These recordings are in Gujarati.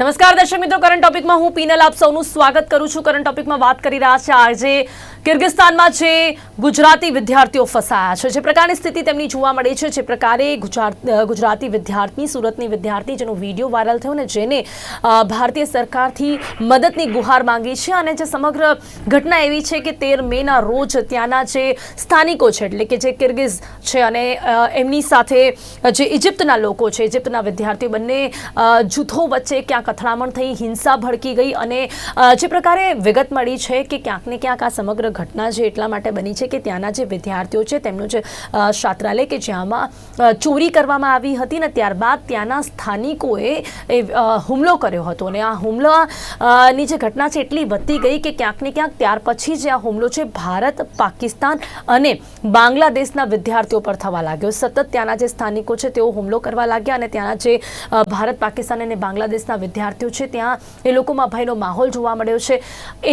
નમસ્કાર દર્શક મિત્રો કરંટ ટોપિકમાં હું પીનલ આપ સૌનું સ્વાગત કરું છું. કરંટ ટોપિકમાં વાત કરી રહ્યા છે આજે કિર્ગિસ્તાનમાં જે ગુજરાતી વિદ્યાર્થીઓ ફસાયા છે. જે પ્રકારની સ્થિતિ તેમની જોવા મળી છે, જે પ્રકારે ગુજરાતી વિદ્યાર્થી, સુરતની વિદ્યાર્થી જેનો વીડિયો વાયરલ થયો ને જેને ભારતીય સરકારથી મદદની ગુહાર માંગી છે અને જે સમગ્ર ઘટના એવી છે કે તેર મેના રોજ ત્યાંના જે સ્થાનિકો છે, એટલે કે જે કિર્ગિઝ છે અને એમની સાથે જે ઇજિપ્તના લોકો છે, ઇજિપ્તના વિદ્યાર્થીઓ બંને જૂથો વચ્ચે ક્યાંક અથડામણ થઈ, હિંસા ભડકી ગઈ અને જે પ્રકારે વિગત મળી છે કે ક્યાંક ને ક્યાંક આ સમગ્ર ઘટના છે એટલા માટે બની છે કે ત્યાંના જે વિદ્યાર્થીઓ છે, તેમનું જે છાત્રાલય કે જ્યાંમાં ચોરી કરવામાં આવી હતી ને ત્યારબાદ ત્યાંના સ્થાનિકોએ એ હુમલો કર્યો હતો અને આ હુમલાની જે ઘટના છે એટલી વધતી ગઈ કે ક્યાંક ને ક્યાંક ત્યાર પછી જે આ હુમલો છે ભારત, પાકિસ્તાન અને બાંગ્લાદેશના વિદ્યાર્થીઓ પર થવા લાગ્યો. સતત ત્યાંના જે સ્થાનિકો છે તેઓ હુમલો કરવા લાગ્યા અને ત્યાંના જે ભારત, પાકિસ્તાન અને બાંગ્લાદેશના વિદ્યાર્થીઓ છે ત્યાં એ લોકોમાં ભયનો માહોલ જોવા મળ્યો છે.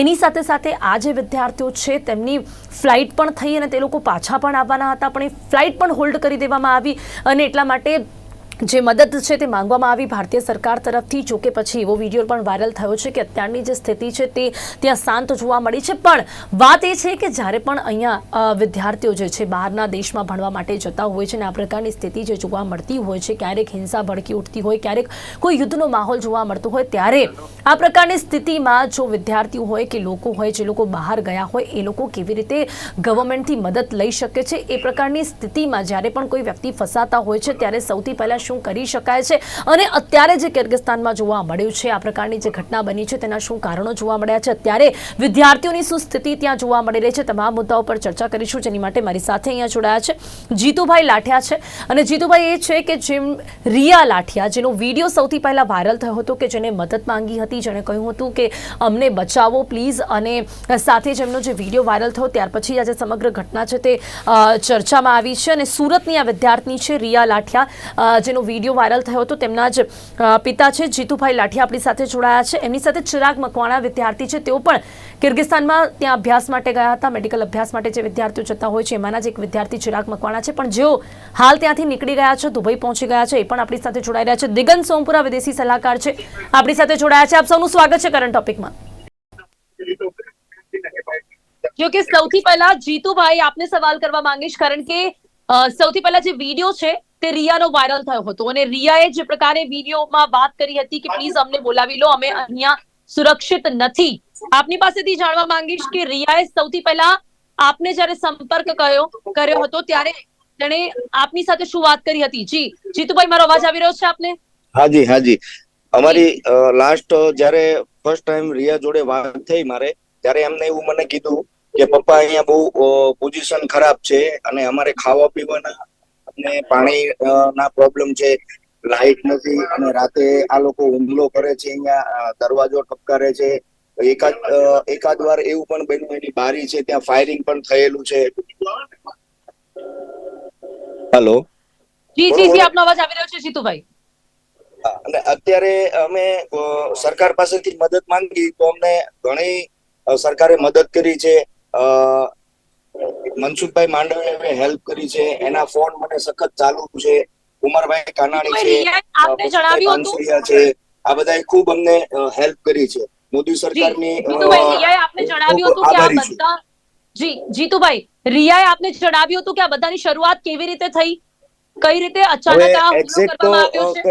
એની સાથે સાથે આ જે વિદ્યાર્થીઓ છે તેમની ફ્લાઇટ પણ થઈ અને તે લોકો પાછા પણ આવવાના હતા, પણ એ ફ્લાઇટ પણ હોલ્ડ કરી દેવામાં આવી અને એટલા માટે જે મદદ છે તે માંગવામાં આવી ભારતીય સરકાર તરફથી જોકે પછી એવો વીડિયો પણ વાયરલ થયો છે કે અત્યારની જે સ્થિતિ છે તે ત્યાં શાંત જોવા મળી છે. પણ વાત એ છે કે જ્યારે પણ અહીંયા વિદ્યાર્થીઓ જે છે બહારના દેશમાં ભણવા માટે જતા હોય છે ને આ પ્રકારની સ્થિતિ જે જોવા મળતી હોય છે, ક્યારેક હિંસા ભડકી ઉઠતી હોય, ક્યારેક કોઈ યુદ્ધનો માહોલ જોવા મળતો હોય, ત્યારે આ પ્રકારની સ્થિતિમાં જો વિદ્યાર્થીઓ હોય કે લોકો હોય, જે લોકો બહાર ગયા હોય, એ લોકો કેવી રીતે ગવર્મેન્ટથી મદદ લઈ શકે છે? એ પ્રકારની સ્થિતિમાં જ્યારે પણ કોઈ વ્યક્તિ ફસાતા હોય છે, ત્યારે સૌથી પહેલાં શું કરી શકાય છે અને અત્યારે જે કિર્ગિસ્તાનમાં જોવા મળ્યું છે આ પ્રકારની જે ઘટના બની છે તેના શું કારણો જોવા મળ્યા છે? અત્યારે વિદ્યાર્થીઓની શું સ્થિતિ ત્યાં જોવા મળી રહી છે? તમામ મુદ્દાઓ પર ચર્ચા કરીશું. જેની માટે મારી સાથે અહીંયા જોડાયા છે જીતુભાઈ લાઠિયા છે. અને જીતુભાઈ એ છે કે જેમ રિયા લાઠિયા જેનો વીડિયો સૌથી પહેલા વાયરલ થયો હતો કે જેને મદદ માંગી હતી જેણે કહ્યું હતું કે અમને બચાવો પ્લીઝ. અને સાથે જેમનો જે વીડિયો વાયરલ થયો ત્યાર પછી આજે સમગ્ર ઘટના છે તે ચર્ચામાં આવી છે. અને સુરતની આ વિદ્યાર્થીની છે રિયા લાઠિયા અ, જેનો વીડિયો વાયરલ થયો હતો. તેમના જ પિતા છે, જીતુભાઈ લાઠી આપણી સાથે જોડાયા છે. એમની સાથે ચિરાગ મકવાણા વિદ્યાર્થી છે. તેઓ પણ કિર્ગિસ્તાનમાં ત્યાં અભ્યાસ માટે ગયા હતા. મેડિકલ અભ્યાસ માટે જે વિદ્યાર્થીઓ જતા હોય છે, એમાંના જ એક વિદ્યાર્થી ચિરાગ મકવાણા છે. પણ જેઓ હાલ ત્યાંથી નીકળી ગયા છે, દુબઈ પહોંચી ગયા છે, એ પણ આપણી સાથે જોડાઈ રહ્યા છે. દિગન સોમપુરા વિદેશી સલાહકાર છે, આપણી સાથે જોડાયા છે. આપ સૌનું સ્વાગત છે કરંટ ટોપિકમાં. જો કે સૌથી પહેલા જીતુભાઈ, આપને સવાલ કરવા માંગીશ કારણ કે સૌથી પહેલા જે વીડિયો છે તે રિયાનો વાયરલ થયો હતો. અને રિયાએ જે પ્રકારે વિડીયોમાં વાત કરી હતી કે પ્લીઝ અમને બોલાવી લો અમે અહીંયા સુરક્ષિત નથી. આપની પાસેથી જાણવા માંગીશ કે રિયાએ સૌથી પહેલા આપને જ્યારે સંપર્ક કર્યો કર્યો હતો ત્યારે તેણે આપની સાથે શું વાત કરી હતી? જી જીતુભાઈ મારો અવાજ આવી રહ્યો છે આપને? હાજી હાજી. અમારી લાસ્ટ જ્યારે ફર્સ્ટ ટાઈમ રિયા જોડે વાત થઈ મારે ત્યારે એમને એવું મને કીધું કે પપ્પા અહીંયા બહુ પોઝિશન ખરાબ છે અને અમારે ખાવા પીવાના અને પાણી ના પ્રોબ્લેમ છે. લાઇટ નથી અને રાતે આ લોકો હુમલો કરે છે અહીંયા દરવાજો ઠપકારે છે. એકાદ એકાદ વાર એવું પણ બન્યું એની બારી છે ત્યાં ફાયરિંગ પણ થયેલું છે. હેલો જી જી જી આપનો અવાજ આવી રહ્યો છે જીતુભાઈ. અને અત્યારે અમે સરકાર પાસેથી મદદ માંગી તો અમને ઘણી સરકારે મદદ કરી છે. મનસુખભાઈ માંડવે હેલ્પ કરી છે. એના ફોન મને સખત ચાલુ છે. ઉમરભાઈ કાનાણી છે. આપને જણાવ્યું હતું? છે. આ બધાએ ખૂબ અમને હેલ્પ કરી છે. મોદી સરકારની આપને જણાવ્યું હતું કે આ બધા જી જીતુભાઈ રિયાએ આપને જણાવ્યું હતું કે આ બધાની શરૂઆત કેવી રીતે થઈ? કઈ રીતે અચાનક આ હુમલો કરવામાં આવ્યો છે?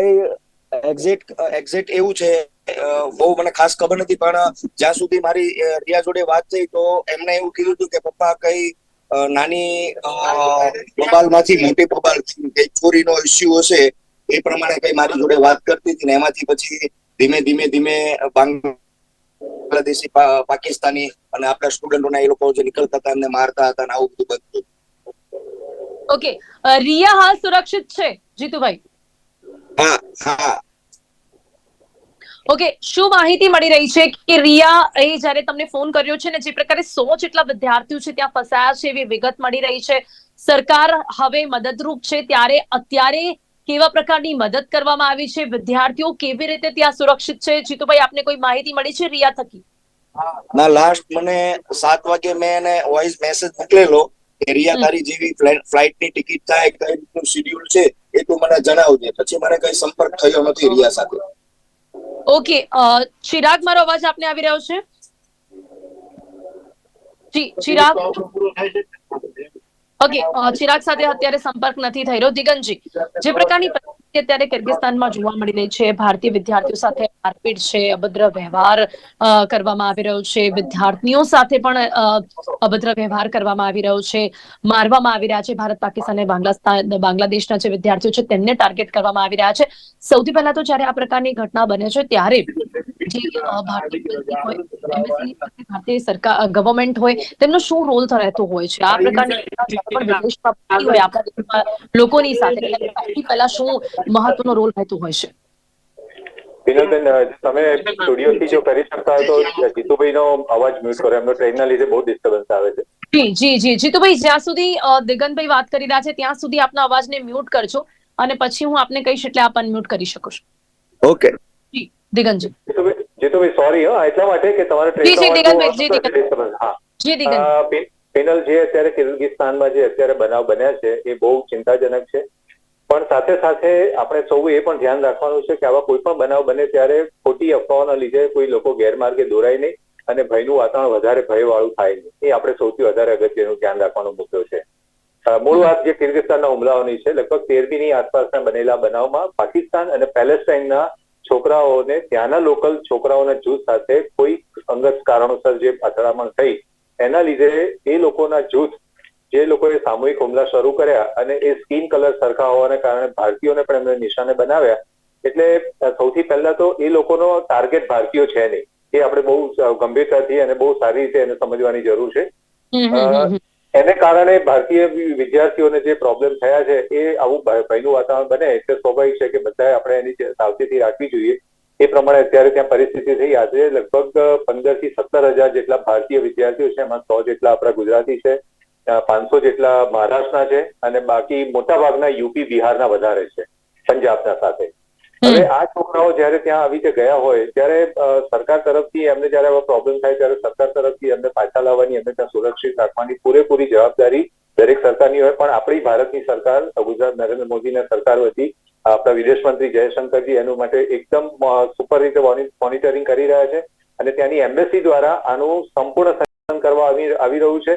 એક્ઝેક્ટ એક્ઝેક્ટ એવું છે બહુ મને ખાસ ખબર નથી પણ જ્યાં સુધી મારી રિયા જોડે વાત થઈ તો એમને એવું કીધું હતું કે પપ્પા કઈ નાની નાની બબાલમાંથી મોટી બબાલ કઈ ચોરીનો ઇસ્યુ હશે એ પ્રમાણે કઈ મારી જોડે વાત કરતી હતી ને એમાંથી પછી ધીમે ધીમે ધીમે બાંગ્લાદેશી પાકિસ્તાની અને આપણા સ્ટુડન્ટોના એ લોકો જે નીકળતા હતા એમને મારતા હતા ને આવું બધું બનતું ઓકે રિયા હાલ સુરક્ષિત છે જીતુભાઈ? હા હા. ઓકે શું માહિતી મળી રહી છે કે રિયા એ જ્યારે તમને ફોન કર્યો છે ને જે પ્રકારે સો જેટલા વિદ્યાર્થીઓ છે ત્યાં ફસાયા છે એવી વિગત મળી રહી છે. સરકાર હવે મદદરૂપ છે ત્યારે અત્યારે કેવા પ્રકારની મદદ કરવામાં આવી છે? વિદ્યાર્થીઓ કેવી રીતે ત્યાં સુરક્ષિત છે? જીતુભાઈ આપને કોઈ માહિતી મળી છે રિયા થકી? ના લાસ્ટ મને સાત વાગે મેં એને વોઇસ મેસેજ મોકલેલો કે રિયા તારી જેવી ફ્લાઇટની ટિકિટ થાય કઈ રીતનું શેડ્યુલ છે એ તું મને જણાવજે. પછી મને કઈ સંપર્ક થયો નથી રિયા સાથે. ઓકે ચિરાગ મારો અવાજ આપને આવી રહ્યો છે? જી ચિરાગ? ઓકે ચિરાગ સાથે અત્યારે સંપર્ક નથી થઈ રહ્યો. દિગનજી જે પ્રકારની પરિસ્થિતિ અત્યારે કિર્ગિસ્તાનમાં જોવા મળી રહી છે. ભારતીય વિદ્યાર્થીઓ સાથે મારપીટ છે, અભદ્ર વ્યવહાર કરવામાં આવી રહ્યો છે. વિદ્યાર્થીઓ સાથે પણ અભદ્ર વ્યવહાર કરવામાં આવી રહ્યો છે. મારવામાં આવી રહ્યા છે ભારત, પાકિસ્તાન અને બાંગ્લાદેશના જે વિદ્યાર્થીઓ છે તેમને ટાર્ગેટ કરવામાં આવી રહ્યા છે. સૌથી પહેલા તો જ્યારે આ પ્રકારની ઘટના બને છે, ત્યારે જે ભારતીય સરકાર ગવર્મેન્ટ હોય તેમનો શું રોલ રહેતો હોય છે? આ પ્રકારની હોય આપણા લોકોની સાથે પહેલા શું મહત્વનો રોલ રહેતો હોય છે? વિનોદન તમે સ્ટુડિયોથી જો કરી શકતા હોય તો જીતુભાઈનો અવાજ મ્યુટ કરો. એમનો ટ્રેનના લીધે બહુ ડિસ્ટર્બન્સ આવે છે. જી જી જી. જીતુભાઈ જ્યાં સુધી અ, દિગંતભાઈ વાત કરી રહ્યા છે ત્યાં સુધી આપના અવાજને મ્યુટ કરજો અને પછી હું આપને કહીશ એટલે આપ અનમ્યુટ કરી શકો છો. ઓકે જી દિગંતજી. જીતુભાઈ સોરી હા એટલા માટે કે તમારે પેનલ જે અત્યારે કિર્ગિસ્તાનમાં જે અત્યારે બનાવ બન્યા છે એ બહુ ચિંતાજનક છે. પણ સાથે સાથે આપણે સૌ એ પણ ધ્યાન રાખવાનું છે કે આવા કોઈ પણ બનાવ બને ત્યારે ખોટી અફવાઓના લીધે કોઈ લોકો ગેરમાર્ગે દોરાય નહીં અને ભયનું વાતાવરણ વધારે ભયવાળું થાય નહીં. એ આપણે સૌથી વધારે અગત્યનું ધ્યાન રાખવાનો મુદ્દો છે. મૂળ વાત જે કિર્ગિસ્તાનના હુમલાઓની છે લગભગ તેરમીની આસપાસના બનેલા બનાવમાં પાકિસ્તાન અને પેલેસ્ટાઇનના છોકરાઓને ત્યાંના લોકલ છોકરાઓના જૂથ સાથે કોઈ અંગત કારણોસર જે અથડામણ થઈ એના લીધે એ લોકોના જૂથ જે લોકોએ સામૂહિક હુમલા શરૂ કર્યા અને એ સ્કિન કલર સરખા હોવાને કારણે ભારતીયોને પણ એમને નિશાને બનાવ્યા. એટલે સૌથી પહેલા તો એ લોકોનો ટાર્ગેટ ભારતીયો છે નહીં. એ આપણે બહુ ગંભીરતાથી અને બહુ સારી રીતે એને સમજવાની જરૂર છે. એને કારણે ભારતીય વિદ્યાર્થીઓને જે પ્રોબ્લેમ થયા છે, એ આવું ભય- ભયનું વાતાવરણ બને. એટલે સ્વાભાવિક છે કે બધાએ આપણે એની સાવચેતી રાખવી જોઈએ. એ પ્રમાણે અત્યારે ત્યાં પરિસ્થિતિ થઈ. આજે લગભગ પંદરથી સત્તર હજાર જેટલા ભારતીય વિદ્યાર્થીઓ છે. એમાં સો જેટલા આપણા ગુજરાતી છે પાંચસો જેટલા મહારાષ્ટ્રના છે અને બાકી મોટા ભાગના યુપી, બિહારના વધારે છે, પંજાબના સાથે. હવે આ છોકરાઓ જયારે ત્યાં આવી રીતે ગયા હોય ત્યારે સરકાર તરફથી એમને જયારે આવા પ્રોબ્લેમ થાય ત્યારે સરકાર તરફથી એમને પાછા લાવવાની એમને ત્યાં સુરક્ષિત રાખવાની પૂરેપૂરી જવાબદારી દરેક સરકારની હોય. પણ આપણી ભારતની સરકાર ગુજરાત નરેન્દ્ર મોદીના સરકાર વતી આપણા વિદેશ મંત્રી જયશંકરજી એનું માટે એકદમ સુપર રીતે મોનિટરિંગ કરી રહ્યા છે. અને ત્યાંની એમ્બેસી દ્વારા આનું સંપૂર્ણ સંચાલન કરવા આવી રહ્યું છે.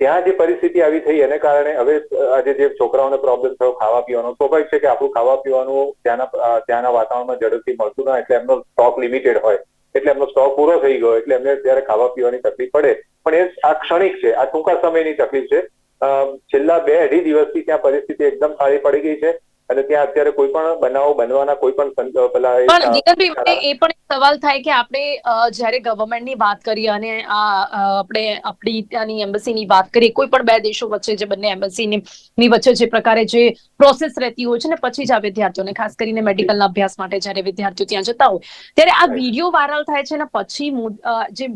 ત્યાં જે પરિસ્થિતિ આવી થઈ એને કારણે હવે આજે જે છોકરાઓને પ્રોબ્લેમ થયો ખાવા પીવાનો સ્વાભાવિક છે કે આપણું ખાવા પીવાનું ત્યાંના ત્યાંના વાતાવરણમાં ઝડપથી મળતું ના એટલે એમનો સ્ટોક લિમિટેડ હોય. એટલે એમનો સ્ટોક પૂરો થઈ ગયો એટલે એમને ત્યારે ખાવા પીવાની તકલીફ પડે. પણ એ આ ક્ષણિક છે, આ ટૂંકા સમયની તકલીફ છે. છેલ્લા બે અઢી દિવસથી ત્યાં પરિસ્થિતિ એકદમ સારી પડી ગઈ છે. અને ત્યાં અત્યારે કોઈ પણ બનાવો બનવાના કોઈ પણ પેલા એ, પણ અ, મને એ પણ એક સવાલ થાય કે આપણે જ્યારે ગવર્મેન્ટની વાત કરીએ અને આ આપણે આપણી ત્યાંની એમ્બસીની વાત કરીએ કોઈ પણ બે દેશો વચ્ચે જે બંને એમ્બસીની ની વચ્ચે જે પ્રકારે જે પ્રોસેસ રહેતી હોય છે ને પછી જ આ વિદ્યાર્થીઓને ખાસ કરીને મેડિકલના અભ્યાસ માટે જ્યારે વિદ્યાર્થીઓ ત્યાં જતા હોય ત્યારે આ વીડિયો વાયરલ થાય છે ને પછી જે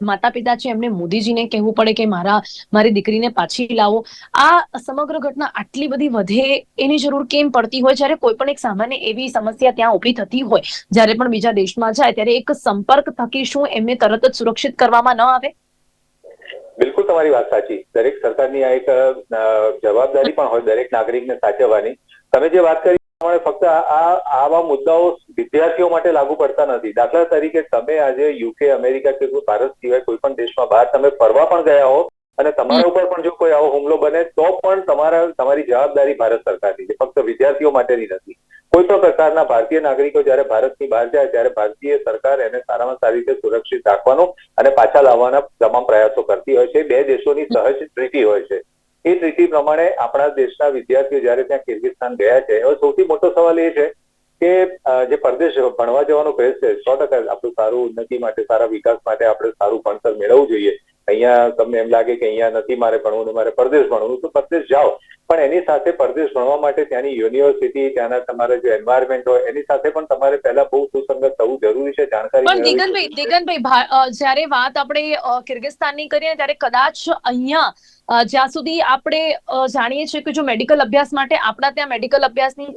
માતા પિતા છે, એમને મોદીજીને કહેવું પડે કે મારા, મારી દીકરીને પાછી લાવો. આ સમગ્ર ઘટના આટલી બધી વધે એની જરૂર કેમ પડતી હોય? જ્યારે કોઈ પણ એક સામાન્ય એવી સમસ્યા ત્યાં ઊભી થતી હોય, જ્યારે પણ બીજા દેશમાં જાય, ત્યારે એક સંપર્ક થકી શું એમને તરત જ સુરક્ષિત કરવામાં ન આવે? બિલકુલ તમારી વાત સાચી. દરેક સરકારની આ એક જવાબદારી પણ હોય દરેક નાગરિકને સાચવવાની. તમે જે વાત કરી પ્રમાણે ફક્ત આ આવા મુદ્દાઓ વિદ્યાર્થીઓ માટે લાગુ પડતા નથી. દાખલા તરીકે તમે આજે યુકે અમેરિકા કે ભારત સિવાય કોઈ પણ દેશમાં બહાર તમે ફરવા પણ ગયા હો અને તમારા ઉપર પણ જો કોઈ આવો હુમલો બને તો પણ તમારા તમારી જવાબદારી ભારત સરકારની છે. ફક્ત વિદ્યાર્થીઓ માટેની નથી. કોઈ પણ પ્રકારના ભારતીય નાગરિકો જ્યારે ભારતની બહાર જાય ત્યારે ભારતીય સરકાર એને સારામાં સારી રીતે સુરક્ષિત રાખવાનો અને પાછા લાવવાના તમામ પ્રયાસો કરતી હોય છે. બે દેશોની સહજ ટ્રીટી હોય છે. એ ટ્રીટી પ્રમાણે આપણા દેશના વિદ્યાર્થીઓ જ્યારે ત્યાં કિર્ગિસ્તાન ગયા છે હવે સૌથી મોટો સવાલ એ છે કે જે પરદેશ ભણવા જવાનો ક્રેઝ છે, સો ટકા આપણું સારું ઉન્નતિ માટે, સારા વિકાસ માટે આપણે સારું ભણતર મેળવવું જોઈએ. અહીંયા તમને એમ લાગે કે અહીંયા નથી મારે ભણવું ને મારે પરદેશ ભણવું તો પરદેશ જાઓ. પણ એની સાથે પરદેશ ભણવા માટે ત્યાંની યુનિવર્સિટી ત્યાંના તમારે જે એન્વાયરમેન્ટ હોય એની સાથે પણ તમારે પહેલા બહુ સુસંગત થવું જરૂરી છે જાણકારી પણ દિગનભાઈ અ, જ્યારે વાત આપણે કિર્ગિસ્તાનની કરીએ ત્યારે કદાચ અહીંયા જ્યાં સુધી આપણે જાણીએ છીએ કે જો મેડિકલ અભ્યાસ માટે આપણા ત્યાં મેડિકલ અભ્યાસની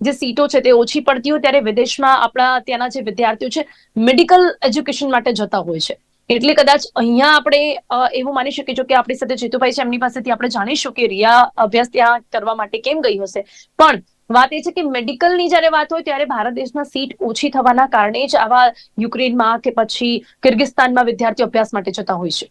જે સીટો છે તે ઓછી પડતી હોય ત્યારે વિદેશમાં આપણા ત્યાંના જે વિદ્યાર્થીઓ છે મેડિકલ એજ્યુકેશન માટે જતા હોય છે. એટલે કદાચ અહીંયા આપણે એવું માની શકીએ કે આપણી સાથે જીતુભાઈ છે, એમની પાસેથી આપણે જાણીશું કે રિયા અભ્યાસ ત્યાં કરવા માટે કેમ ગઈ હશે. પણ વાત એ છે કે મેડિકલની જ્યારે વાત હોય ત્યારે ભારત દેશમાં સીટ ઓછી થવાના કારણે જ આવા યુક્રેનમાં કે પછી કિર્ગિસ્તાનમાં વિદ્યાર્થીઓ અભ્યાસ માટે જતા હોય છે.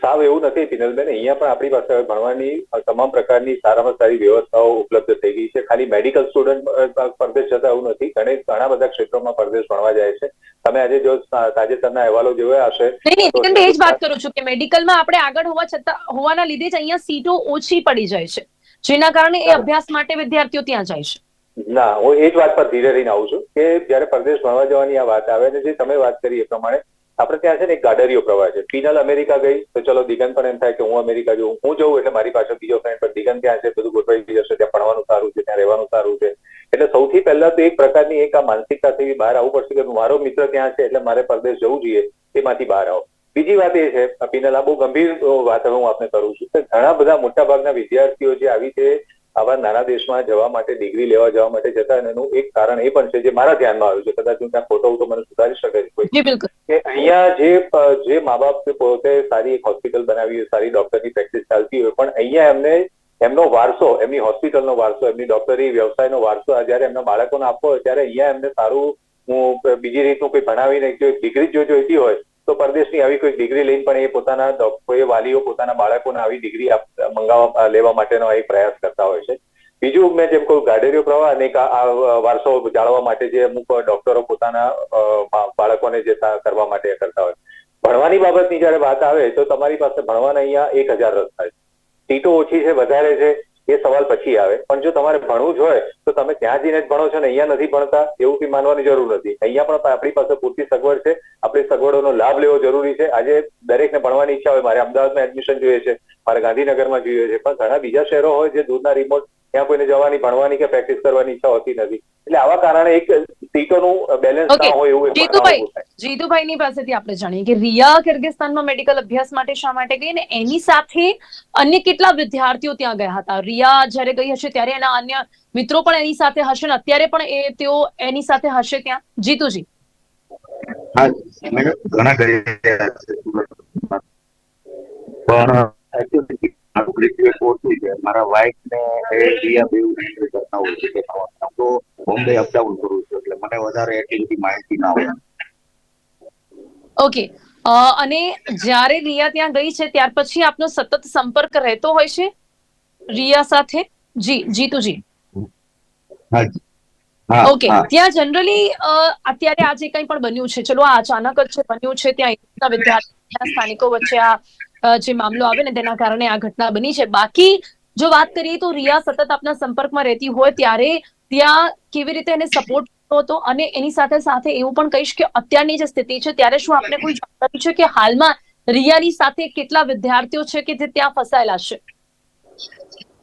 સાવ એવું નથી પિનલબેન અહીંયા પણ આપણી પાસે હવે ભણવાની તમામ પ્રકારની સારામાં સારી વ્યવસ્થાઓ ઉપલબ્ધ થઈ ગઈ છે. ખાલી મેડિકલ સ્ટુડન્ટ પરદેશ જતા એવું નથી. ઘણે ઘણા બધા ક્ષેત્રોમાં પરદેશ ભણવા જાય છે. તમે આજે જો તાજેતરના અહેવાલો જોયા હશે નહીં એ જ વાત કરું છું કે મેડિકલમાં આપણે આગળ હોવા છતાં હોવાના લીધે જ અહીંયા સીટો ઓછી પડી જાય છે. જેના કારણે એ અભ્યાસ માટે વિદ્યાર્થીઓ ત્યાં જાય છે. ના હું એ જ વાત પર ધીરે રહીને આવું છું કે જ્યારે પરદેશ ભણવા જવાની આ વાત આવે ને જે તમે વાત કરી એ પ્રમાણે આપણે ત્યાં છે ને એક ગાડરીઓ પ્રવાહ છે. પીનલ અમેરિકા ગઈ, તો ચલો દિગન પણ એમ થાય કે હું અમેરિકા જઉં. હું જઉં એટલે મારી પાસે બીજો ફ્રેન્ડ પણ દિગન ત્યાં છે, બધું ગોઠવાઈ જશે, ત્યાં ભણવાનું સારું છે, ત્યાં રહેવાનું સારું છે. એટલે સૌથી પહેલા તો એક પ્રકારની એક આ માનસિકતાથી બહાર આવવું પડશે કે મારો મિત્ર ત્યાં છે, એટલે મારે પરદેશ જવું જોઈએ એમાંથી બહાર આવો. બીજી વાત એ છે પીનલ, આ બહુ ગંભીર વાત હું આપને કરું છું. કે ઘણા બધા મોટા ભાગના વિદ્યાર્થીઓ જે આવી રીતે આવા નાના દેશમાં જવા માટે ડિગ્રી લેવા જવા માટે જતા એનું એક કારણ એ પણ છે જે મારા ધ્યાનમાં આવ્યું છે. કદાચ હું ત્યાં ખોટો તો મને સુધારી શકે છે કે અહીંયા જે જે મા બાપ પોતે સારી એક હોસ્પિટલ બનાવી હોય સારી ડોક્ટરની પ્રેક્ટિસ ચાલતી હોય પણ અહીંયા એમને એમનો વારસો એમની હોસ્પિટલનો વારસો એમની ડોક્ટરી વ્યવસાયનો વારસો જયારે એમના બાળકોને આપવો હોય ત્યારે અહીંયા એમને સારું હું બીજી રીતનું કોઈ ભણાવીને જો ડિગ્રી જો જોઈતી હોય તો પરદેશની આવી કોઈ ડિગ્રી લઈને પણ એ પોતાના કોઈ વાલીઓ પોતાના બાળકોને આવી ડિગ્રી મંગાવવા, લેવા માટેનો એક પ્રયાસ કરતા હોય છે. બીજું મેં જેમ કહું, ગાડેરીઓ પ્રવાહ અને આ- વારસો જાળવવા માટે જે અમુક ડોક્ટરો પોતાના બાળકોને જે કરવા માટે કરતા હોય. ભણવાની બાબતની જયારે વાત આવે તો તમારી પાસે ભણવાના અહીંયા એક હજાર રસ્તા છે. સીટો ઓછી છે, વધારે છે. એ સવાલ પછી આવે. પણ જો તમારે ભણવું જ હોય, તો તમે ત્યાં જઈને જ ભણો છો ને? અહીંયા નથી ભણતા, એવું કંઈ માનવાની જરૂર નથી. અહીંયા પણ આપણી પાસે પૂરતી સગવડ છે. આપણી સગવડોનો લાભ લેવો જરૂરી છે. આજે દરેકને ભણવાની ઈચ્છા હોય. મારે અમદાવાદમાં એડમિશન જોઈએ છે. મારે ગાંધીનગરમાં જોઈએ છે. પણ ઘણા બીજા શહેરો હોય જે દૂરના રિમોટ ત્યાં કોઈને જવાની ભણવાની કે પ્રેક્ટિસ કરવાની ઈચ્છા હોતી નથી. એટલે આવા કારણે એક સીટોનું બેલેન્સ ના હોય એવું એક જીતુભાઈ જીતુભાઈની પાસેથી આપણે જાણીએ કે રિયા કિર્ગિસ્તાનમાં મેડિકલ અભ્યાસ માટે શા માટે ગઈ અને એની સાથે અન્ય કેટલા વિદ્યાર્થીઓ ત્યાં ગયા હતા? રિયા જ્યારે ગઈ હશે ત્યારે એના અન્ય મિત્રો પણ એની સાથે હશે ને અત્યારે પણ એ તેઓ એની સાથે હશે ત્યાં? જીતુજી. હા ઘણા સુરતમાં. પણ મારું graduate ઓછું છે. મારા વાઇફ ને રિયા બેઉ કરતા છે. કે હું તો બોમ્બે અપડાઉન કરું છું. એટલે મને વધારે એટલી બધી માહિતી ના હોય. ઓકે અને જ્યારે રિયા ત્યાં ગઈ છે ત્યાર પછી આપનો સતત સંપર્ક રહેતો હોય છે? રિયા સાથે? જી જીતુજી. હા. ઓકે ત્યાં જનરલી અત્યારે આજે કંઈ પણ બન્યું છે ચલો આ અચાનક જ છે બન્યું છે ત્યાં વિદ્યાર્થી સ્થાનિકો વચ્ચે આ જે મામલો આવે ને તેના કારણે આ ઘટના બની છે. બાકી જો વાત કરીએ તો રિયા સતત આપના સંપર્કમાં રહેતી હોય ત્યારે ત્યાં કેવી રીતે એને સપોર્ટ હતો અને એની સાથે સાથે એવું પણ કહીશ કે અત્યારની જે સ્થિતિ છે ત્યારે શું આપને કોઈ જાણકારી છે કે હાલમાં રિયાની સાથે કેટલા વિદ્યાર્થીઓ છે કે જે ત્યાં ફસાયેલા છે?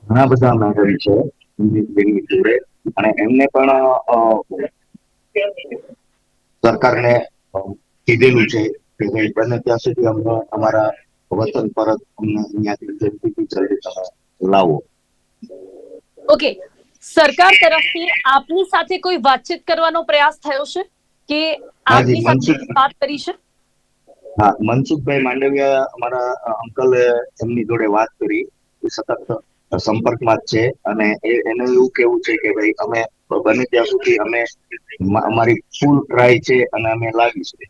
ઘણા બધા મેડમ છે. અને એમને પણ સરકારને કીધેલું છે કે ભાઈ બને ત્યાં સુધી અમને અમારા વતન પરત અમને અહીંયાથી જલ્દીથી જલ્દી તમે લાવો. ઓકે સરકાર તરફથી આપની સાથે કોઈ વાતચીત કરવાનો પ્રયાસ થયો છે? કે આપની સાથે વાત કરી છે? હા મનસુખભાઈ માંડવિયા અમારા અંકલ એમની જોડે વાત કરી. એ સતત સંપર્કમાં જ છે અને એ એનું એવું કેવું છે કે ભાઈ અમે બને ત્યાં સુધી અમે અમારી ફૂલ ટ્રાય છે અને અમે લાવીશું.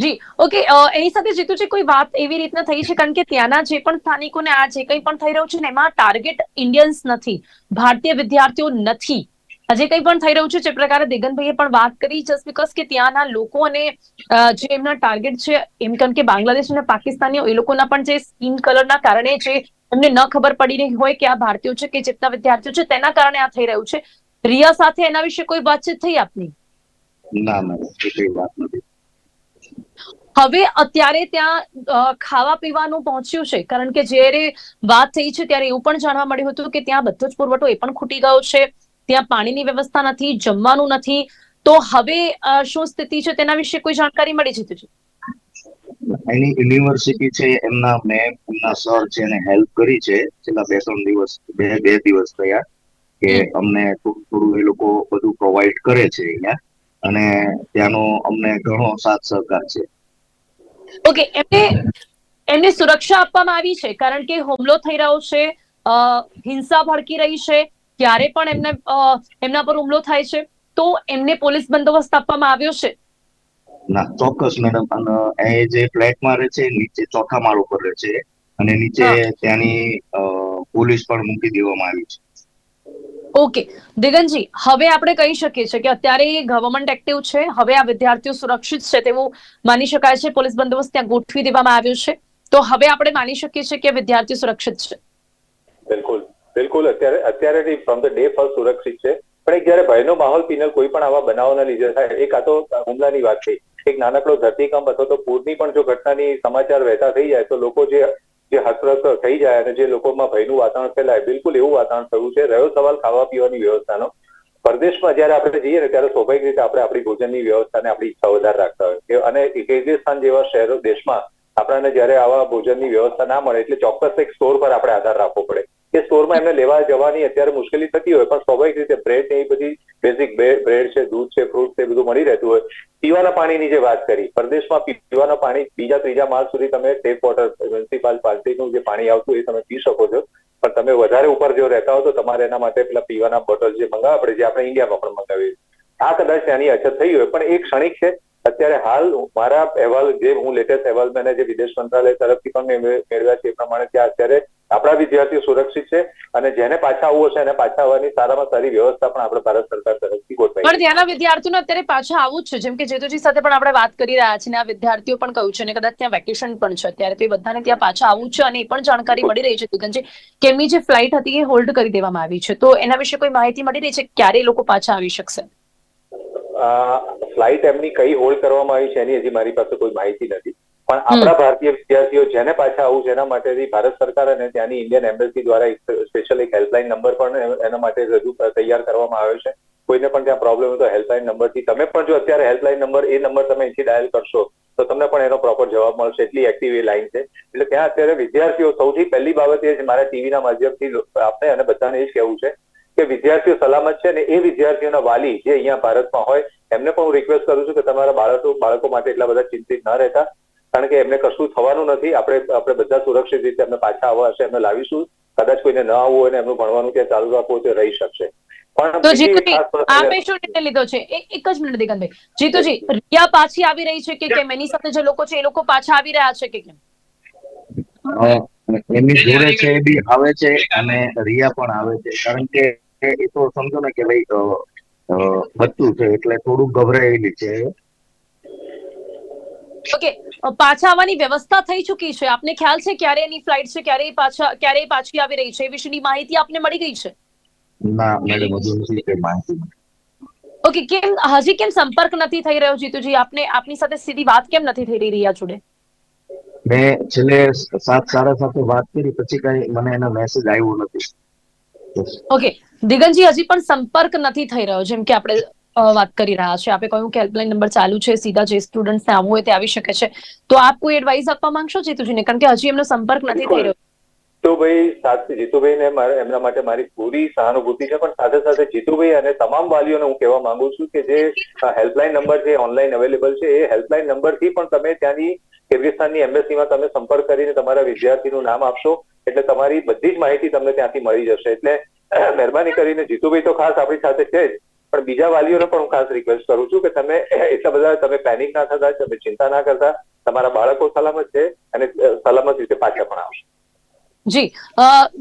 જી ઓકે એની સાથે જીતુજી કોઈ વાત એવી રીતના થઈ છે? કારણ કે ત્યાંના જે પણ સ્થાનિકોને આ જે કંઈ પણ થઈ રહ્યું છે ને, એમાં ટાર્ગેટ ઇન્ડિયન્સ નથી, ભારતીય વિદ્યાર્થીઓ નથી. જે કંઈ પણ થઈ રહ્યું છે, જે પ્રકારે દિગનભાઈએ પણ વાત કરી જસ્ટ બીકોઝ કે ત્યાંના લોકો અને જે એમના ટાર્ગેટ છે, એમ કારણ કે બાંગ્લાદેશ અને પાકિસ્તાનીઓ એ લોકોના પણ જે સ્કિન કલરના કારણે જે એમને ન ખબર પડી રહી હોય કે આ ભારતીયો છે કે જેટલા વિદ્યાર્થીઓ છે, તેના કારણે આ થઈ રહ્યું છે. રિયા સાથે એના વિશે કોઈ વાતચીત થઈ આપની? ના ના, કોઈ વાત નથી. હવે અત્યારે ત્યાં ખાવા પીવાનું પહોંચ્યું છે. કારણ કે જ્યારે વાત થઈ છે ત્યારે એવું પણ જાણવા મળ્યું હતું કે ત્યાં બધો જ પુરવઠો એ પણ ખૂટી ગયો છે. ત્યાં પાણીની વ્યવસ્થા નથી જમવાનું નથી. તો હવે શું સ્થિતિ છે તેના વિશે કોઈ જાણકારી મળી છે એની યુનિવર્સિટી છે એમના મેમ એમના સર છે એને હેલ્પ કરી છે. છેલ્લા બે ત્રણ દિવસ બે બે દિવસ થયા કે અમને થોડું થોડું એ લોકો બધું પ્રોવાઈડ કરે છે અહીંયા. અને ત્યાંનો અમને ઘણો સાથ સહકાર છે. ઓકે એમને એમને સુરક્ષા આપવામાં આવી છે કારણ કે હુમલો થઈ રહ્યો છે હિંસા ભડકી રહી છે ક્યારે પણ એમને એમના પર હુમલો થાય છે તો એમને પોલીસ બંદોબસ્ત આપવામાં આવ્યો છે. ના ચોક્કસ મેડમ અને એ જે ફ્લેટમાં રહે છે નીચે ચોથા માળ ઉપર રહે છે અને નીચે ત્યાંની પોલીસ પણ મૂકી દેવામાં આવી છે. ઓકે દિગનજી હવે આપણે કહી શકીએ છીએ કે અત્યારે ગવર્મેન્ટ એક્ટિવ છે, હવે આ વિદ્યાર્થીઓ સુરક્ષિત છે તેવું માની શકાય છે, પોલીસ બંદોબસ્ત ત્યાં ગોઠવી દેવામાં આવ્યો છે. તો હવે આપણે માની શકીએ છીએ કે વિદ્યાર્થીઓ સુરક્ષિત છે. બિલકુલ બિલકુલ. અત્યારે અત્યારે ફ્રોમ ધ ડે ફર્સ્ટ સુરક્ષિત છે. પણ એક જયારે ભયનો માહોલ, પીનલ કોઈ પણ આવા બનાવોના લીધે થાય, એક આ તો હુમલાની વાત થઈ એક નાનકડો ધરતીકંપ અથવા તો પૂરની પણ જો ઘટનાની સમાચાર વહેતા થઈ જાય, તો લોકો જે જે હસરત થઈ જાય અને જે લોકોમાં ભયનું વાતાવરણ ફેલાય, બિલકુલ એવું વાતાવરણ થયું છે. રહ્યો સવાલ ખાવા પીવાની વ્યવસ્થાનો. પરદેશમાં જયારે આપણે જઈએ ને, ત્યારે સ્વાભાવિક રીતે આપણે આપણી ભોજનની વ્યવસ્થાને આપણી ઈચ્છા વધારે રાખતા હોય અને કિર્ગિસ્તાન જેવા શહેરો, દેશમાં આપણને જયારે આવા ભોજનની વ્યવસ્થા ના મળે, એટલે ચોક્કસ એક સ્ટોર પર આપણે આધાર રાખવો પડે. એ સ્ટોરમાં એમને લેવા જવાની અત્યારે મુશ્કેલી થતી હોય, પણ સ્વાભાવિક રીતે બ્રેડ ને એ બધી બેઝિક બ્રેડ છે, દૂધ છે ફ્રૂટ છે બધું મળી રહેતું હોય. પીવાના પાણીની જે વાત કરી, પરદેશમાં પીવાના પાણી બીજા ત્રીજા માલ સુધી તમે ટેપ વોટર મ્યુનિસિપાલ પાર્ટીનું જે પાણી આવતું એ તમે પી શકો છો. પણ તમે વધારે ઉપર જો રહેતા હો તો તમારે એના માટે પેલા પીવાના બોટલ જે મંગાવવા પડે, જે આપણે ઇન્ડિયામાં પણ મંગાવીએ આ કદાચ એની અછત થઈ હોય, પણ એ ક્ષણિક છે. અત્યારે હાલ મારા અહેવાલ, જે હું લેટેસ્ટ અહેવાલ મેં જે વિદેશ મંત્રાલય તરફથી પણ મેળવ્યા છે એ પ્રમાણે ત્યાં અત્યારે આપણા વિદ્યાર્થીઓ સુરક્ષિત છે અને જેને પાછા આવવું હશે એને પાછા આવવાની સારામાં સારી વ્યવસ્થા પણ આપણે ભારત સરકાર તરફથી ગોઠવાઈ પણ ત્યાંના વિદ્યાર્થીઓને અત્યારે પાછા આવવું જ છે. જેમ કે જેતુજી સાથે પણ આપણે વાત કરી રહ્યા છીએ આ વિદ્યાર્થીઓ પણ કહ્યું છે અને કદાચ ત્યાં વેકેશન પણ છે. અત્યારે તે બધાને ત્યાં પાછા આવવું છે અને એ પણ જાણકારી મળી રહી છે. દિગંતજી કે એમની જે ફ્લાઇટ હતી એ હોલ્ડ કરી દેવામાં આવી છે. તો એના વિશે કોઈ માહિતી મળી રહી છે ક્યારે લોકો પાછા આવી શકશે? ફ્લાઇટ એમની કઈ હોલ્ડ કરવામાં આવી છે એની હજી મારી પાસે કોઈ માહિતી નથી. પણ આપણા ભારતીય વિદ્યાર્થીઓ જેને પાછા આવું છે એના માટેથી ભારત સરકાર અને ત્યાંની ઇન્ડિયન એમ્બેસી દ્વારા એક સ્પેશિયલ એક હેલ્પલાઇન નંબર પણ એના માટે રજૂ તૈયાર કરવામાં આવ્યો છે. કોઈને પણ ત્યાં પ્રોબ્લેમ હોય તો હેલ્પલાઇન નંબરથી તમે પણ જો અત્યારે હેલ્પલાઇન નંબર એ નંબર તમે અહીંથી ડાયલ કરશો તો તમને પણ એનો પ્રોપર જવાબ મળશે. એટલી એક્ટિવ એ લાઈન છે. એટલે ત્યાં અત્યારે વિદ્યાર્થીઓ સૌથી પહેલી બાબત એ છે મારા ટીવીના માધ્યમથી આપણે આપને અને બધાને એ જ કહેવું છે કે વિદ્યાર્થીઓ સલામત છે અને એ વિદ્યાર્થીઓના વાલી જે અહીંયા ભારતમાં હોય એમને પણ હું રિક્વેસ્ટ કરું છું કે તમારા બાળકો બાળકો માટે એટલા બધા ચિંતિત ન રહેતા. કારણ કે એમને કશું થવાનું નથી. આપણે આપણે બધા સુરક્ષિત રીતે એમને પાછા આવવા હશે એમને લાવીશું. કદાચ કોઈને ન આવવું હોય ને એમનું ભણવાનું ત્યાં ચાલુ રાખવું તે રહી શકશે. તો જીતુજી આપે શું નિર્ણય લીધો છે? એક જ મિનિટ દિગંતભાઈ જીતુજી રિયા પાછી આવી રહી છે કે કેમ? એની સાથે જે લોકો છે એ લોકો પાછા આવી રહ્યા છે કે કેમ? એમની જોડે છે એ બી આવે છે અને રિયા પણ આવે છે. કારણ કે એ તો સમજો ને કે ભાઈ અ, છે એટલે થોડું ગભરાયેલી છે. ઓકે પાછા આવવાની વ્યવસ્થા થઈ ચૂકી છે. આપને ખ્યાલ છે ક્યારે એની ફ્લાઇટ છે ક્યારે પાછા ક્યારે પાછી આવી રહી છે? એ વિશેની માહિતી આપને મળી ગઈ છે? ના મેડમ હજુ નથી કઈ માહિતી. ઓકે કેમ હજી કેમ સંપર્ક નથી થઈ રહ્યો જીતુજી? આપને આપની સાથે સીધી વાત કેમ નથી થઈ રહી આ જોડે? મેં છેલ્લે સાત સાડા સાથે વાત કરી પછી કઈ મને એનો મેસેજ આવ્યો નથી. ઓકે દિગનજી હજી પણ સંપર્ક નથી થઈ રહ્યો જેમ કે આપણે વાત કરી રહ્યા છે. આપે કહ્યું કે હેલ્પલાઇન નંબર ચાલુ છે, સીધા જે સ્ટુડન્ટ્સને આવવું હોય તે આવી શકે છે. તો આપ કોઈ એડવાઇસ આપવા માંગશો જીતુજીને? કારણ કે હજી એમનો સંપર્ક નથી થઈ રહ્યો. જીતુભાઈ સાથે જીતુભાઈને એમના માટે મારી પૂરી સહાનુભૂતિ છે, પણ સાથે સાથે જીતુભાઈ અને તમામ વાલીઓને હું કહેવા માંગુ છું કે જે હેલ્પલાઇન નંબર જે ઓનલાઈન અવેલેબલ છે, એ હેલ્પલાઇન નંબરથી પણ તમે ત્યાંની કિર્ગિસ્તાનની એમ્બેસીમાં તમે સંપર્ક કરીને તમારા વિદ્યાર્થીનું નામ આપશો. એટલે તમારી બધી જ માહિતી તમને ત્યાંથી મળી જશે. એટલે મહેરબાની કરીને જીતુભાઈ તો ખાસ આપણી સાથે છે જ. પણ બીજા વાલીઓને પણ હું ખાસ રિક્વેસ્ટ કરું છું કે તમે એટલા બધા, તમે પેનિક ના થતા, તમે ચિંતા ના કરતા. તમારા બાળકો સલામત છે અને સલામત રીતે પાછા પણ આવશે. જી.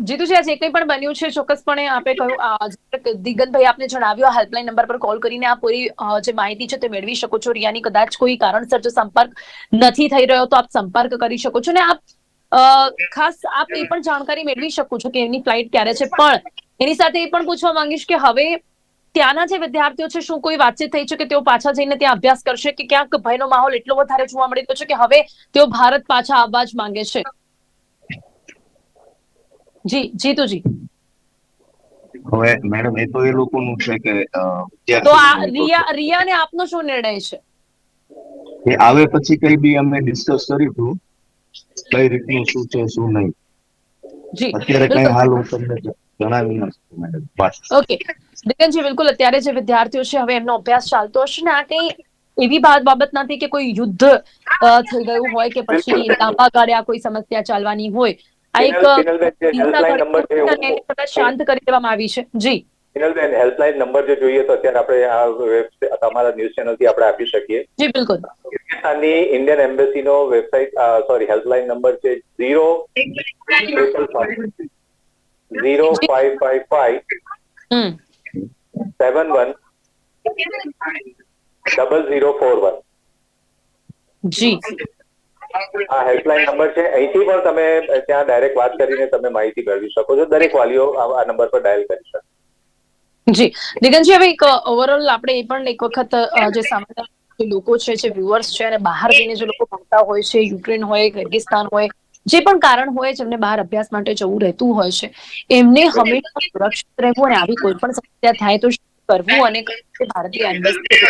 જીતુજી, આજે કંઈ પણ બન્યું છે? ચોક્કસપણે આપે કહ્યું દિગંતભાઈ આપને જણાવ્યું હેલ્પલાઇન નંબર પર કોલ કરીને આ પૂરી જે માહિતી છે તે મેળવી શકો છો. રિયાની કદાચ કોઈ કારણસર જો સંપર્ક નથી થઈ રહ્યો, તો આપ સંપર્ક કરી શકો છો. ને આપ ખાસ આપ એ પણ જાણકારી મેળવી શકો છો કે એની ફ્લાઇટ ક્યારે છે. પણ એની સાથે એ પણ પૂછવા માંગીશ કે હવે ત્યાંના જે વિદ્યાર્થીઓ છે શું કોઈ વાતચીત થઈ છે કે તેઓ પાછા જઈને ત્યાં અભ્યાસ કરશે કે ક્યાંક ભયનો માહોલ એટલો વધારે જોવા મળી રહ્યો છે કે હવે તેઓ ભારત પાછા આવવા જ માંગે છે? જી જીતુજી હવે મેડમ એ તો એ લોકોનું છે કે તો આ રિયા રિયાને આપનો શું નિર્ણય છે. એ આવે પછી કઈ બી અમે ડિસ્કસ કરીશું કઈ રીતનું શું છે શું નહીં. જી. અત્યારે કઈ હાલ હું તમને ઓકે બિલકુલ અત્યારે જે વિદ્યાર્થીઓ છે હવે એમનો અભ્યાસ ચાલતો હશે ને આ કઈ એવી બાત બાબત નથી કે કોઈ યુદ્ધ થઈ ગયું હોય કે પછી લાંબા ગાળે આ કોઈ સમસ્યા ચાલવાની હોય. આ એક શાંત કરી દેવામાં આવી છે. જી. પિનલબેન હેલ્પલાઇન નંબર જો જોઈએ તો અત્યારે આપણે આ વેબ તમારા ન્યૂઝ ચેનલથી આપણે આપી શકીએ. જી બિલકુલ. કિર્ગિસ્તાનની ઇન્ડિયન એમ્બેસીનો વેબસાઇટ સોરી હેલ્પલાઇન નંબર છે zero zero five five five seven one double zero four one જી આ હેલ્પલાઇન નંબર છે. અહીંથી પણ તમે ત્યાં ડાયરેક્ટ વાત કરીને તમે માહિતી મેળવી શકો છો. દરેક વાલીઓ આ નંબર પર ડાયલ કરી શકે. જી. દિગંતજી હવે એક ઓવરઓલ આપણે એ પણ એક વખત જે સામાન્ય લોકો છે જે વ્યુઅર્સ છે અને બહાર જઈને જે લોકો ભણતા હોય છે યુક્રેન હોય કિર્ગિસ્તાન હોય જે પણ કારણ હોય જેમને બહાર અભ્યાસ માટે જવું રહેતું હોય છે એમને હંમેશા સુરક્ષિત રહેવું અને આવી કોઈ પણ સમસ્યા થાય તો શું કરવું અને ભારતીય એમ્બેસી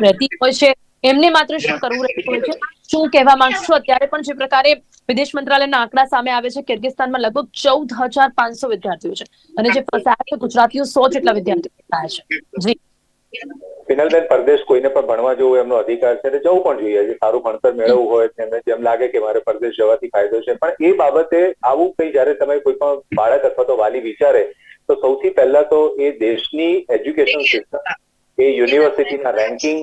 રહેતી હોય છે એમને માત્ર શું કરવું રહેતું હોય છે? શું કહેવા માંગશો? અત્યારે પણ જે પ્રકારે વિદેશ મંત્રાલયના આંકડા સામે આવે છે કિર્ગિસ્તાનમાં લગભગ ચૌદ હજાર પાંચસો વિદ્યાર્થીઓ છે અને જે ફસાયા છે ગુજરાતીઓ સો જેટલા વિદ્યાર્થીઓ ફસાયા છે. જી. પિનલબેન પરદેશ કોઈને પણ ભણવા જવું એમનો અધિકાર છે અને જવું પણ જોઈએ. સારું ભણતર મેળવવું હોય એમને જેમ લાગે કે મારે પરદેશ જવાથી ફાયદો છે. પણ એ બાબતે આવું કંઈ જ્યારે તમે કોઈ પણ બાળક અથવા તો વાલી વિચારે, તો સૌથી પહેલા તો એ દેશની એજ્યુકેશન સિસ્ટમ, એ યુનિવર્સિટીના રેન્કિંગ,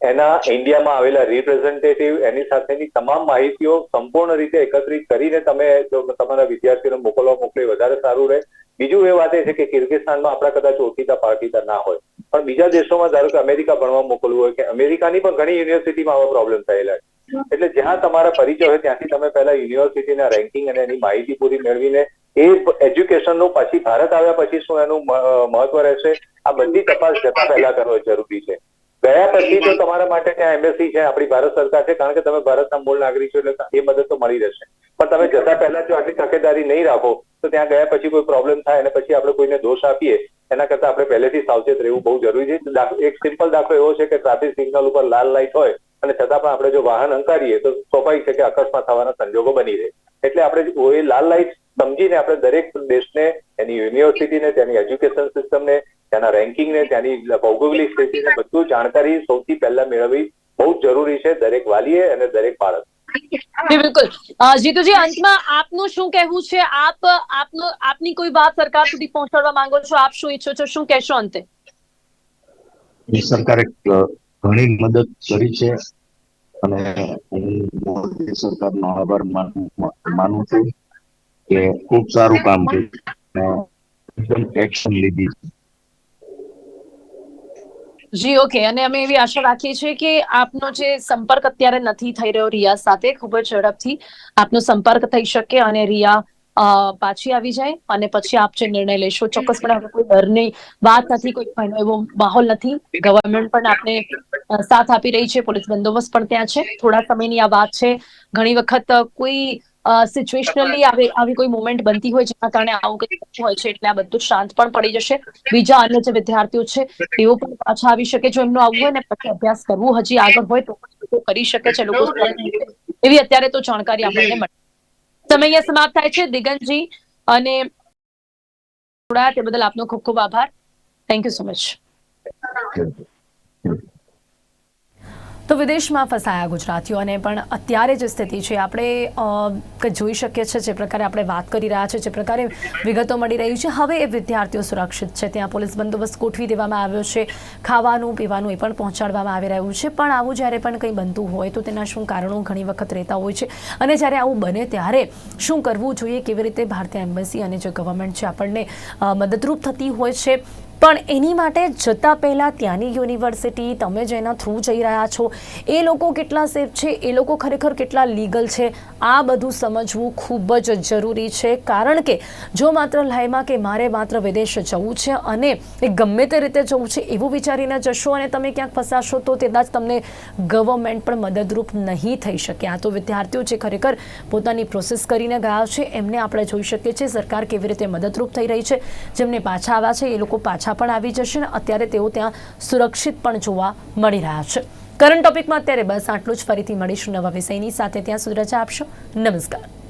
એના ઇન્ડિયામાં આવેલા રિપ્રેઝેન્ટેટિવ, એની સાથેની તમામ માહિતીઓ સંપૂર્ણ રીતે એકત્રિત કરીને તમે તમારા વિદ્યાર્થીઓને મોકલવા મોકલી, વધારે સારું રહે. બીજું એ વાત એ છે કે કિર્ગિસ્તાનમાં આપણા કદાચ ઓળખીતા પારખીતા ના હોય. પણ બીજા દેશોમાં ધારો કે અમેરિકા ભણવા મોકલવું હોય કે અમેરિકાની પણ ઘણી યુનિવર્સિટીમાં આવા પ્રોબ્લેમ થયેલા છે. એટલે જ્યાં તમારા પરિચય હોય ત્યાંથી તમે પહેલા યુનિવર્સિટીના રેન્કિંગ અને એની માહિતી પૂરી મેળવીને એ એજ્યુકેશનનું પછી ભારત આવ્યા પછી શું એનું મહત્વ રહેશે? આ બધી તપાસ જતા પહેલા કરવો જરૂરી છે. ગયા પછી તો તમારા માટે ત્યાં એમ્બેસી છે, આપણી ભારત સરકાર છે, કારણ કે તમે ભારતના મૂળ નાગરિક છો એટલે એ મદદ તો મળી રહેશે. પણ તમે જતા પહેલા જો આટલી તકેદારી નહીં રાખો તો ત્યાં ગયા પછી કોઈ પ્રોબ્લેમ થાય અને પછી આપણે કોઈને દોષ આપીએ, એના કરતા આપણે પહેલેથી સાવચેત રહેવું બહુ જરૂરી છે. એક સિમ્પલ દાખલો એવો છે કે ટ્રાફિક સિગ્નલ ઉપર લાલ લાઇટ હોય અને છતાં પણ આપણે જો વાહન અંકારીએ તો સ્વાભાવિક છે કે અકસ્માત થવાના સંજોગો બની રહે. એટલે આપણે એ લાલ લાઇટ સમજીને આપણે દરેક દેશને, એની યુનિવર્સિટીને તેની એજ્યુકેશન સિસ્ટમને તેના રેન્કિંગને ત્યાંની ભૌગોલિક સ્થિતિને બધું જાણકારી સૌથી પહેલા મેળવવી બહુ જરૂરી છે દરેક વાલીએ અને દરેક બાળક. બિલકુલ. જીતુજી, અંતમાં આપનું શું કહેવું છે? આપ, આપનું, આપની કોઈ વાત સરકાર સુધી પહોંચાડવા માંગો છો? આપ શું ઈચ્છો છો? શું કહેશો અંતે? સરકારે ઘણી મદદ કરી છે અને હું મોદી સરકારનો આભાર માનું છું કે ખૂબ સારું કામ કર્યું એકદમ એક્શન લીધી જી, ઓકે. અને અમે એવી આશા રાખીએ છીએ કે આપનો જે સંપર્ક અત્યારે નથી થઈ રહ્યો રિયા સાથે, ખૂબ જ ઝડપથી આપનો સંપર્ક થઈ શકે અને રિયા પાછી આવી જાય અને પછી આપ જે નિર્ણય લેશો. ચોક્કસપણે હવે કોઈ ડરની વાત નથી, કોઈ ભયનો એવો માહોલ નથી. ગવર્મેન્ટ પણ આપને સાથ આપી રહી છે, પોલીસ બંદોબસ્ત પણ ત્યાં છે. થોડા સમયની આ વાત છે. ઘણી વખત કોઈ સિચ્યુએશનલી આવી કોઈ મુમેન્ટ બનતી હોય જેના કારણે આવું કંઈ હોય છે એટલે આ બધું શાંત પણ પડી જશે. બીજા અન્ય જે વિદ્યાર્થીઓ છે, તેઓ પણ પાછા આવી શકે. જો એમનું આવવું હોય ને, પછી અભ્યાસ કરવું હજી આગળ હોય તો લોકો કરી શકે છે, લોકો એવી અત્યારે તો જાણકારી આપણને મળે. સમય અહીંયા સમાપ્ત થાય છે, દિગંતજી. અને જોડાયા તે બદલ આપનો ખૂબ ખૂબ આભાર. થેન્ક યુ સો મચ તો વિદેશમાં ફસાયા ગુજરાતીઓને પણ અત્યારે જે સ્થિતિ છે, આપણે જોઈ શકીએ છીએ, જે પ્રકારે આપણે વાત કરી રહ્યા છીએ, જે પ્રકારે વિગતો મળી રહી છે. હવે એ વિદ્યાર્થીઓ સુરક્ષિત છે. ત્યાં પોલીસ બંદોબસ્ત ગોઠવી દેવામાં આવ્યો છે. ખાવાનું, પીવાનું એ પણ પહોંચાડવામાં આવી રહ્યું છે. પણ આવું જ્યારે પણ કંઈ બનતું હોય, તો તેના શું કારણો ઘણી વખત રહેતા હોય છે. અને જ્યારે આવું બને ત્યારે શું કરવું જોઈએ, કેવી રીતે ભારતીય એમ્બેસી અને જે ગવર્મેન્ટ છે, આપણને મદદરૂપ થતી હોય છે? પણ એની માટે જતા પહેલાં ત્યાંની યુનિવર્સિટી તમે જેના થ્રુ જઈ રહ્યા છો, એ લોકો કેટલા સેફ છે, એ લોકો ખરેખર કેટલા લીગલ છે, આ બધું સમજવું ખૂબ જ જરૂરી છે. કારણ કે જો માત્ર લાઈમાં કે મારે માત્ર વિદેશ જવું છે અને એ ગમે તે રીતે જવું છે એવું વિચારીને જશો અને તમે ક્યાંક ફસાશો તો કદાચ તમને ગવર્મેન્ટ પણ મદદરૂપ નહીં થઈ શકે. આ તો વિદ્યાર્થીઓ જે ખરેખર પોતાની પ્રોસેસ કરીને ગયા છે, એમને આપણે જોઈ શકીએ છીએ સરકાર કેવી રીતે મદદરૂપ થઈ રહી છે. જેમને પાછા આવ્યા છે, એ લોકો પાછા પણ આવી જશે ને અત્યારે તેઓ ત્યાં સુરક્ષિત પણ જોવા મળી રહ્યા છે. કરંટ ટોપિકમાં અત્યારે બસ, આટલું જ. ફરીથી મળીશું નવા વિષયની સાથે. ત્યાં સુધી રજા આપશો. નમસ્કાર.